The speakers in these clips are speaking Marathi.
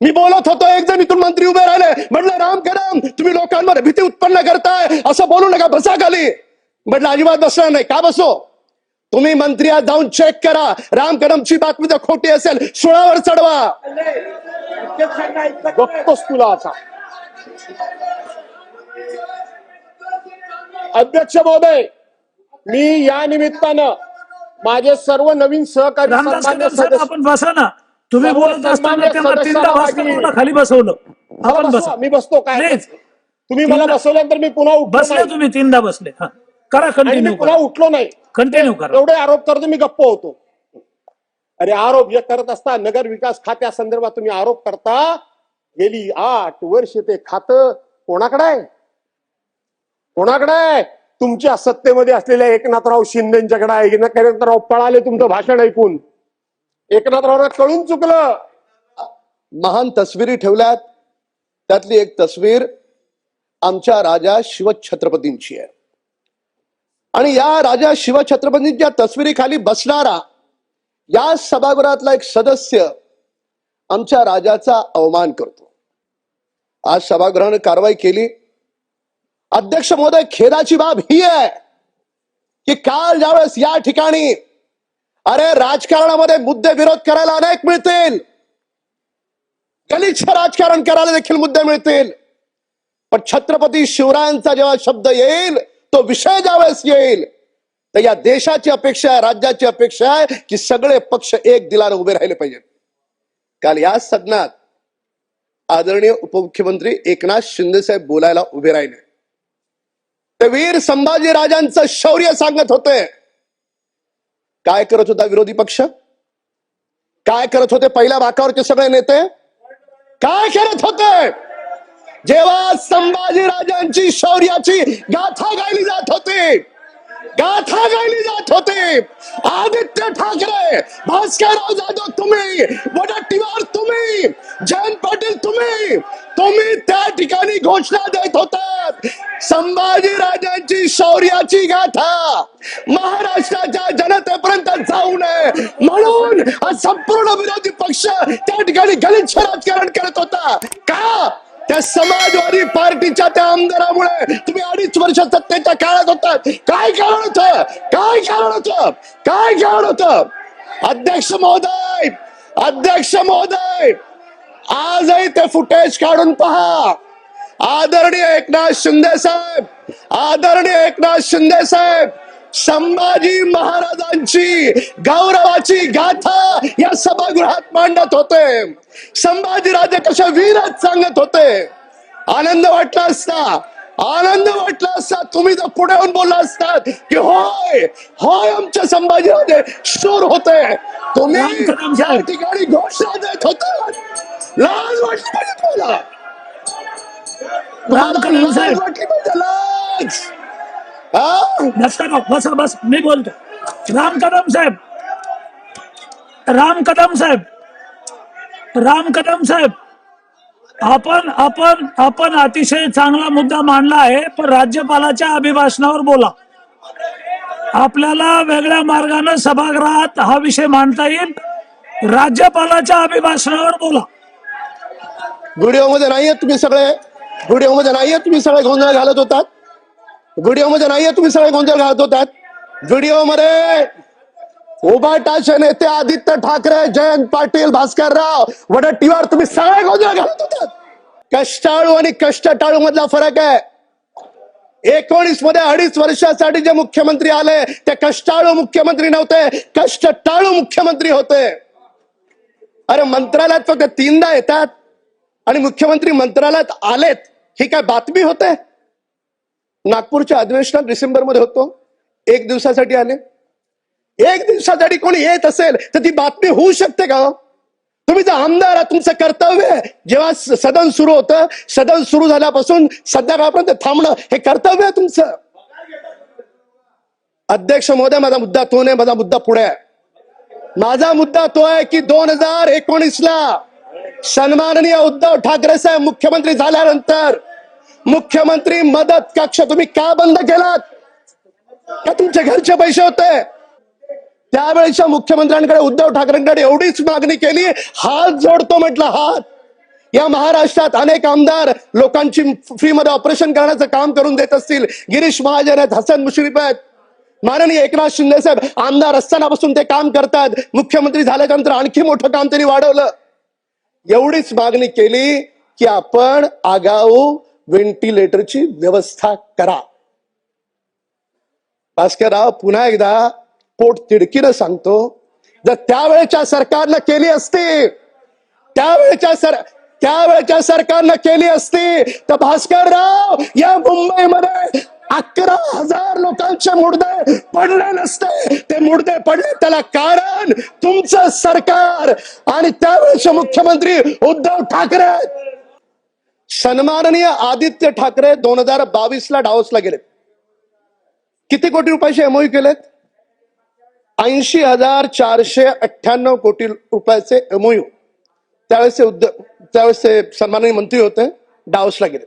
मी बोलत होतो एक जण इथून मंत्री उभे राहिले. म्हटलं राम कदम तुम्ही लोकांमध्ये भीती उत्पन्न करताय. असं बोलू नका बसा खाली. म्हटलं अजिबात बसणार नाही का बसो? तुम्ही मंत्री आहात जाऊन चेक करा. राम कदमची बातमी जर खोटी असेल सुळावर चढवा. बघतोस तुला आता. अध्यक्ष महोदय मी या निमित्तानं माझे सर्व नवीन सहकारी आपण बसा ना. तुम्ही बोलत असताना त्यांना तीनदा बोलला, खाली बसवलं? आपण बसा. मी बसतो काय तुम्ही मला बसवल्यानंतर मी पुन्हा बसले. तुम्ही तीनदा बसले. हा. करा कंटिन्यू पुन्हा उठलो नाही. कंटिन्यू करा. एवढे आरोप करतो मी गप्प होतो. अरे आरोप जे करत असता नगर विकास खात्या संदर्भात तुम्ही आरोप करता. गेली आठ वर्ष ते खात कोणाकडे आहे? कोणाकडे आहे? तुमच्या सत्तेमध्ये असलेल्या एकनाथराव शिंदेच्याकडे आहे. एकनाथराव पळाले तुमचं भाषण ऐकून. एकनाथरावना कळून चुकलं. महान तस्विरी ठेवल्यात. त्यातली एक तस्वीर आमच्या राजा शिवछत्रपतींची आहे. आणि या राजा शिवछत्रपतींच्या तस्विरीखाली बसणारा या सभागृहातला एक सदस्य आमच्या राजाचा अवमान करतो. आज सभागृहाने कारवाई केली. अध्यक्ष महोदय खेदाची बाब ही आहे की काल ज्यावेळेस या ठिकाणी अरे राजकारणामध्ये मुद्दे विरोध करायला अनेक मिळतील. गलिच्छ राजकारण करायला देखील मुद्दे मिळतील. पण छत्रपती शिवरायांचा जेव्हा शब्द येईल तो विषय ज्यावेळेस येईल तर या देशाची अपेक्षा आहे राज्याची अपेक्षा आहे की सगळे पक्ष एक दिलाने उभे राहिले पाहिजेत. काल या सदनात आदरणीय उपमुख्यमंत्री एकनाथ शिंदे साहेब बोलायला उभे राहिले. ते वीर संभाजी राजांचं शौर्य सांगत होते. काय करत होता विरोधी पक्ष? काय करत होते पहिल्या भागावरचे सगळे नेते? काय करत होते? जेव्हा संभाजी राजांची शौर्याची गाथा गायली जात होती गाथा गायली जात होते. आदित्य ठाकरे भास्करराव जाधव तुम्ही वडट्टीवार तुम्ही जयंत पाटील तुम्ही तुम्ही त्या ठिकाणी घोषणा देत होता. संभाजी राजांची शौर्याची गाथा महाराष्ट्राच्या जनतेपर्यंत जाऊ नये म्हणून हा संपूर्ण विरोधी पक्ष त्या ठिकाणी गलिच्छ राजकारण करत होता. का? त्या समाजवादी पार्टीच्या त्या आमदारामुळे तुम्ही अडीच वर्ष सत्तेच्या काळात होतात काय कारण होतं? काय कारण होतं? काय कारण होतं? अध्यक्ष महोदय अध्यक्ष महोदय आजही ते फुटेज काढून पहा. आदरणीय एकनाथ शिंदे साहेब आदरणीय एकनाथ शिंदे साहेब संभाजी महाराजांची गौरवाची गाथा या सभागृहात मांडत होते. संभाजी राजे कशा वीरच सांगत होते. आनंद वाटला असता आनंद वाटला असता. तुम्ही जर पुढे येऊन बोलला असतात की होय होय आमचे संभाजीराजे शूर होते. तुम्ही. ठिकाणी घोषणा देत होता. लाज वाटली पाहिजे तुम्हाला लाज साहेब. वाटली पाहिजे लाज बसा बस मी बोलतो राम कदम साहेब राम कदम साहेब राम कदम साहेब। आपण आपण आपण अतिशय चांगला मुद्दा मांडला आहे पण राज्यपालाच्या अभिभाषणावर बोला. आपल्याला वेगळ्या मार्गाने सभागृहात हा विषय मांडता येईल. राज्यपालाच्या अभिभाषणावर बोला. व्हिडिओमध्ये नाहीये तुम्ही सगळे. व्हिडिओमध्ये नाहीये तुम्ही सगळे गोंधळ घालत होतात. व्हिडिओमध्ये नाहीये तुम्ही सगळे गोंधळ घालत होतात. व्हिडिओमध्ये उभाटाचे नेते आदित्य ठाकरे जयंत पाटील भास्करराव वडट्टीवार तुम्ही सगळे गोंधळ घालत होतात. कष्टाळू आणि कष्ट टाळू मधला फरक आहे. एकोणीसमध्ये अडीच वर्षासाठी जे मुख्यमंत्री आले ते कष्टाळू मुख्यमंत्री नव्हते कष्ट टाळू मुख्यमंत्री होते. अरे मंत्रालयात फक्त तीनदा येतात आणि मुख्यमंत्री मंत्रालयात आलेत ही काय बातमी होते? नागपूरच्या अधिवेशनात डिसेंबरमध्ये होतो. एक दिवसासाठी आले. एक दिवसासाठी कोणी येत असेल तर ती बातमी होऊ शकते का हो? तुम्ही जर आमदार तुमचं कर्तव्य आहे. जेव्हा स- सदन सुरू होतं सदन सुरू झाल्यापासून संध्याकाळपर्यंत थांबणं हे कर्तव्य आहे तुमचं. अध्यक्ष महोदय माझा मुद्दा तो नाही माझा मुद्दा पुढे आहे. माझा मुद्दा तो आहे की दोन हजार एकोणीस ला सन्माननीय उद्धव ठाकरे साहेब मुख्यमंत्री झाल्यानंतर मुख्यमंत्री मदत कक्ष तुम्ही का बंद केलात? का तुमच्या घरचे पैसे होते? त्यावेळेच्या मुख्यमंत्र्यांकडे उद्धव ठाकरेंकडे एवढीच मागणी केली हात जोडतो म्हटलं हात. या महाराष्ट्रात अनेक आमदार लोकांची फ्री मध्ये ऑपरेशन करण्याचं काम करून देत असतील. गिरीश महाजन आहेत हसन मुश्रीफ आहेत. माननीय एकनाथ शिंदे साहेब आमदार असतानापासून ते काम करतात. मुख्यमंत्री झाल्यानंतर आणखी मोठं काम त्यांनी वाढवलं. एवढीच मागणी केली की आपण आगाऊ व्हेंटिलेटरची व्यवस्था करा. भास्करराव पुन्हा एकदा पोट तिडकीनं सांगतो जर त्यावेळेच्या सरकारनं केली असती त्यावेळेच्या सर त्यावेळेच्या सरकारनं केली असती तर भास्करराव या मुंबईमध्ये अकरा हजार लोकांचे मुर्दे पडले नसते. ते मुर्दे पडले त्याला कारण तुमचं सरकार आणि त्यावेळेचे मुख्यमंत्री उद्धव ठाकरे सन्माननीय आदित्य ठाकरे दोन हजार बावीस ला डावसला गेलेत. किती कोटी रुपयाचे एमओयू केलेत? ऐंशी हजार चारशे अठ्ठ्याण्णव कोटी रुपयाचे एमओयू. त्यावेळेस उद्योग त्यावेळेसचे सन्माननीय मंत्री होते डावसला गेले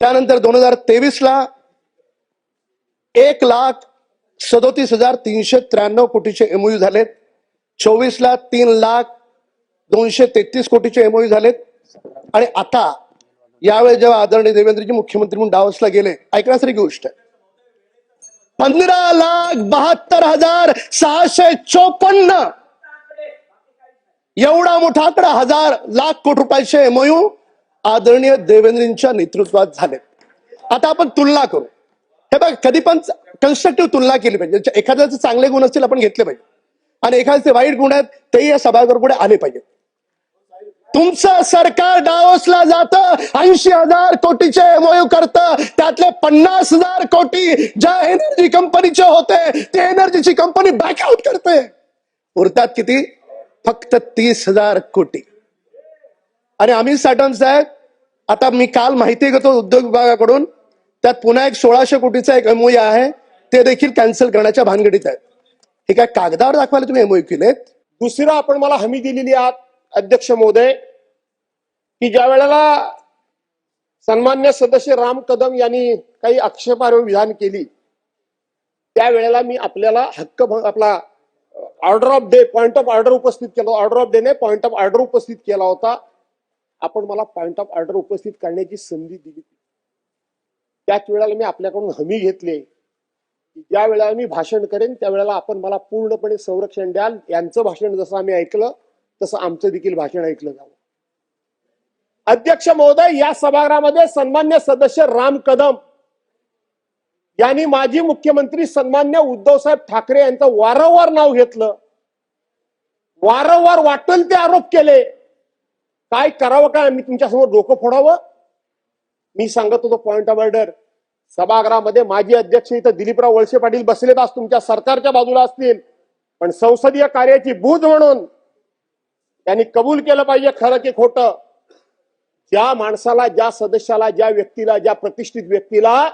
त्यानंतर दोन हजार तेवीस ला एक लाख सदोतीस हजार तीनशे त्र्याण्णव कोटीचे एमओयू झालेत. चोवीस ला तीन लाख दोनशे तेहतीस कोटीचे एमओयू झालेत. आणि आता यावेळी जेव्हा आदरणीय देवेंद्रजी मुख्यमंत्री म्हणून डावसला गेले ऐकण्यासारखी गोष्ट आहे. पंधरा लाख बहात्तर हजार सहाशे चोपन्न. एवढा मोठा आकडा हजार लाख कोटी रुपयाचे मयू आदरणीय देवेंद्रजींच्या नेतृत्वात झाले. आता आपण तुलना करू. हे बघ कधी पण कन्स्ट्रक्टिव्ह तुलना केली पाहिजे. एखाद्याचे चांगले गुण असतील आपण घेतले पाहिजे. आणि एखाद्याचे वाईट गुण आहेत तेही या सभागृहापुढे आले पाहिजे तुमचं सरकार डावसला जात. ऐंशी हजार कोटीचे एमओयू करत. त्यातले पन्नास हजार कोटी ज्या एनर्जी कंपनीचे होते ते एनर्जीची कंपनी बॅकआउट करते. उरतात किती? फक्त तीस हजार कोटी. आणि अमित साटन साहेब आता मी काल माहिती घेतो उद्योग विभागाकडून त्यात पुन्हा एक सोळाशे कोटीचा एक एमओयू आहे. ते देखील कॅन्सल करण्याच्या भानगडीत आहेत. हे काय कागदावर दाखवायला तुम्ही एमओयू केलेत? दुसरं आपण मला हमी दिलेली आहात. अध्यक्ष महोदय की ज्या वेळेला सन्मान्य सदस्य राम कदम यांनी काही आक्षेपार्ह विधान केली त्यावेळेला मी आपल्याला हक्क आपला order of day point of order उपस्थित केला ऑर्डर ऑफ डेने पॉइंट ऑफ ऑर्डर उपस्थित केला होता. आपण मला पॉइंट ऑफ ऑर्डर उपस्थित करण्याची संधी दिली. त्याच वेळेला मी आपल्याकडून हमी घेतली. की ज्या वेळेला मी भाषण करेन त्यावेळेला आपण मला पूर्णपणे संरक्षण द्याल. यांचं भाषण जसं आम्ही ऐकलं तसं आमचं देखील भाषण ऐकलं जावं. अध्यक्ष महोदय या सभागृहामध्ये सन्मान्य सदस्य राम कदम यांनी माजी मुख्यमंत्री सन्मान्य उद्धवसाहेब ठाकरे यांचं वारंवार नाव घेतलं. वारंवार वाटेल ते आरोप केले. काय करावं काय? मी तुमच्यासमोर डोकं फोडावं? मी सांगत होतो पॉइंट ऑफ ऑर्डर सभागृहामध्ये माजी अध्यक्ष इथं दिलीपराव वळसे पाटील बसलेत आज तुमच्या सरकारच्या बाजूला असतील. पण संसदीय कार्याची बूज म्हणून त्यांनी कबूल केलं पाहिजे खरं की खोटं. ज्या माणसाला ज्या सदस्याला ज्या व्यक्तीला ज्या प्रतिष्ठित व्यक्तीला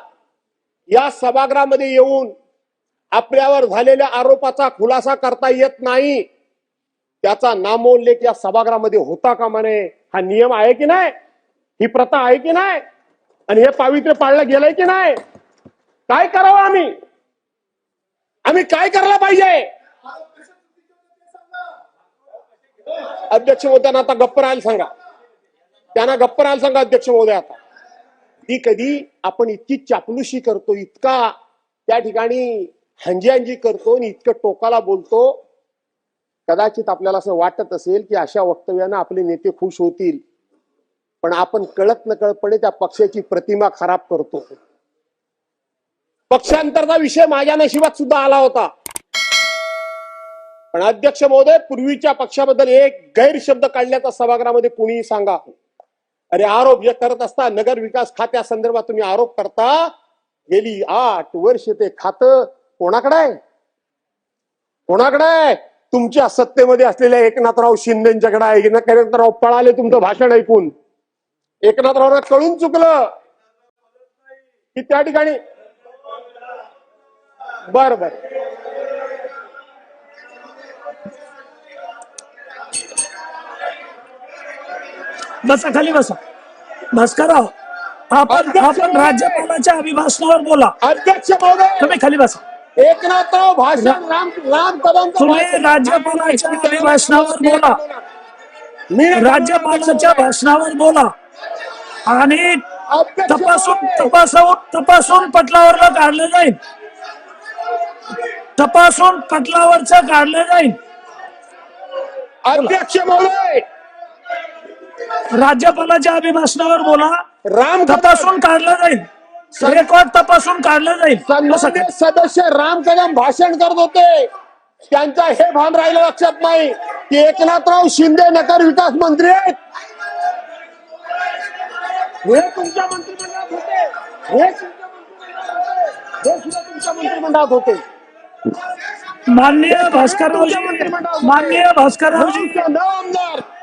या सभागृहामध्ये येऊन आपल्यावर झालेल्या आरोपाचा खुलासा करता येत नाही त्याचा नामोल्लेख या सभागृहामध्ये होता कामा नये हा नियम आहे की नाही? ही प्रथा आहे की नाही? आणि हे पावित्र्य पाळलं गेलंय की नाही? काय करावं आम्ही? आम्ही काय करायला पाहिजे? अध्यक्ष महोदयांना आता गप्प राहायला सांगा. त्यांना गप्प राहायला सांगा अध्यक्ष महोदय आता. ती कधी आपण इतकी चापलुशी करतो इतका त्या ठिकाणी हंजी करतो आणि इतकं टोकाला बोलतो कदाचित आपल्याला असं वाटत असेल की अशा वक्तव्यानं आपले नेते खुश होतील. पण आपण कळत नकळतपणे त्या पक्षाची प्रतिमा खराब करतो. पक्षांतरचा विषय माझ्या नशिबात सुद्धा आला होता. आणि अध्यक्ष महोदय पूर्वीच्या पक्षाबद्दल एक गैरशब्द काढल्याचा सभागृहामध्ये कुणीही सांगा. अरे आरोप जे करत असता नगर विकास खात्या संदर्भात तुम्ही आरोप करता गेली आठ वर्ष ते खात कोणाकडे आहे? कोणाकडे आहे? तुमच्या सत्तेमध्ये असलेल्या एकनाथराव शिंदेच्याकडे आहे. एकनाथराव पळाले तुमचं भाषण ऐकून. एकनाथरावना कळून चुकलं की त्या ठिकाणी बर बर. बसा खाली बसा. भास्करराव आपण आपण राज्यपालाच्या अभिभाषणावर बोला. अध्यक्ष महोदय! तुम्ही खाली बसा. एकनाथराव भाषण राम राम कदम तुम्ही राज्यपालाच्या अभिभाषणावर बोला. मी राज्यपालाच्या भाषणावर बोला. आणि तपासून तपासून तपासून पटलावरला काढलं जाईल. तपासून पटलावरच काढलं जाईल. अध्यक्ष महोदय! राज्यपालाच्या अभिभाषणावर बोला. राम तपासून काढलं जाईल. रेकॉर्ड तपासून काढलं जाईल. सदस्य राम कदम भाषण करत होते. त्यांचा हे भान राहिलं लक्षात नाही की एकनाथराव शिंदे नगर विकास मंत्री आहेत. हे तुमच्या मंत्रिमंडळात होते. हे तुमच्या मंत्रिमंडळात होते. सुद्धा तुमच्या मंत्रिमंडळात होते. माननीय भास्कररावजी माननीय भास्कररावजी न आमदार.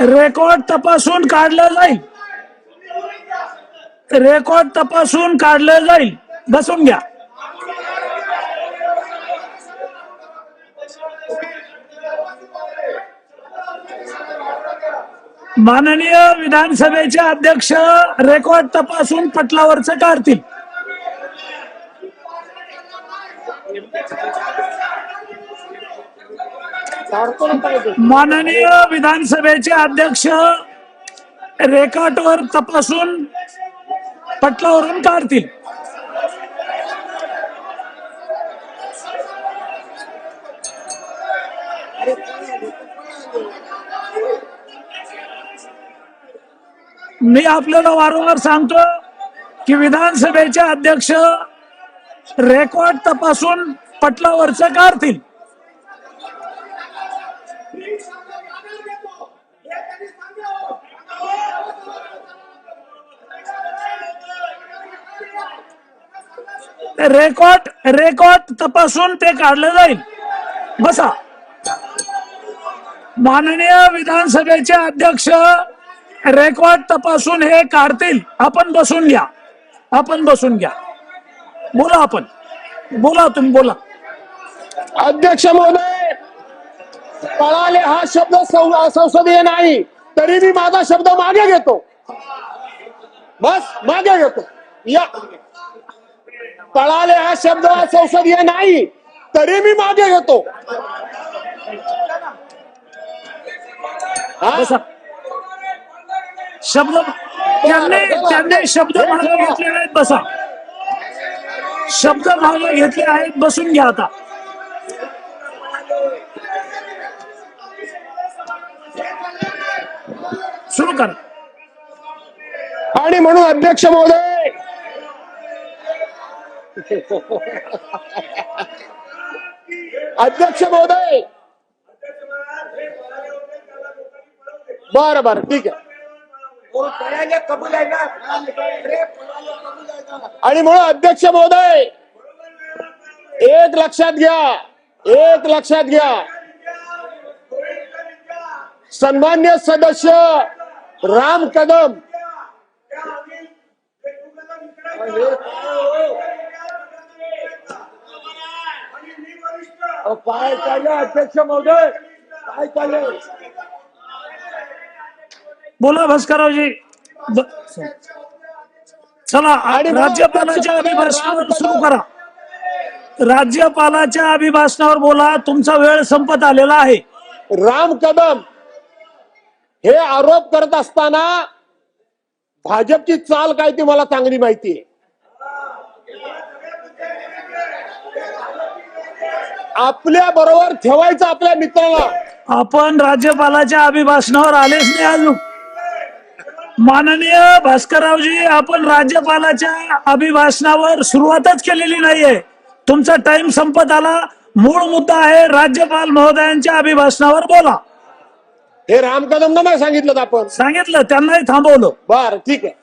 रेकॉर्ड तपासून काढलं जाईल. रेकॉर्ड तपासून काढलं जाईल. बसून घ्या. माननीय विधानसभेचे अध्यक्ष रेकॉर्ड तपासून पटलावरचं काढतील. माननीय विधानसभेचे अध्यक्ष रेकॉर्डवर तपासून पटलावरून काढतील. मी आपल्याला वारंवार सांगतो की विधानसभेचे अध्यक्ष रेकॉर्ड तपासून पटलावरचं काढतील. रेकॉर्ड रेकॉर्ड तपासून ते काढलं जाईल. बसा. माननीय विधानसभेचे अध्यक्ष रेकॉर्ड तपासून हे काढतील. आपण बसून घ्या. आपण बसून घ्या. बोला आपण. बोला तुम्ही बोला. अध्यक्ष महोदय पळाले हा शब्द संसदीय नाही तरी मी माझा शब्द मागे घेतो. बस मागे घेतो. या. पळाले हा शब्द संसदीय नाही तरी मी मागे घेतो. हा? शब्द त्यांनी त्यांनी शब्द मागे घेतले आहेत बसा. शब्द मागे घेतले आहेत बसून घ्या आता. करा आणि म्हणून अध्यक्ष महोदय अध्यक्ष महोदय. बर बर ठीक आहे. आणि म्हणून अध्यक्ष महोदय एक लक्षात घ्या एक लक्षात घ्या. सन्मान्य सदस्य राम कदम। काय चाललं अध्यक्ष महोदय? काय चाललंय? बोला भास्कररावजी. चला आणि राज्यपालाच्या अभिभाषणावर सुरू करा. राज्यपालाच्या अभिभाषणावर बोला तुमचा वेळ संपत आलेला आहे. राम कदम. हे आरोप करत असताना भाजपची चाल काय ती मला चांगली माहिती आहे. आपल्या बरोबर ठेवायचं आपल्या मित्राला. आपण राज्यपालाच्या अभिभाषणावर आलेच नाही अजून. माननीय भास्कररावजी आपण राज्यपालाच्या अभिभाषणावर सुरुवातच केलेली नाहीये. तुमचा टाइम संपत आला. मूळ मुद्दा आहे राज्यपाल महोदयांच्या अभिभाषणावर बोला. हे राम कदम नाही सांगितलं आपण. सांगितलं त्यांनाही थांबवलं. बर ठीक आहे.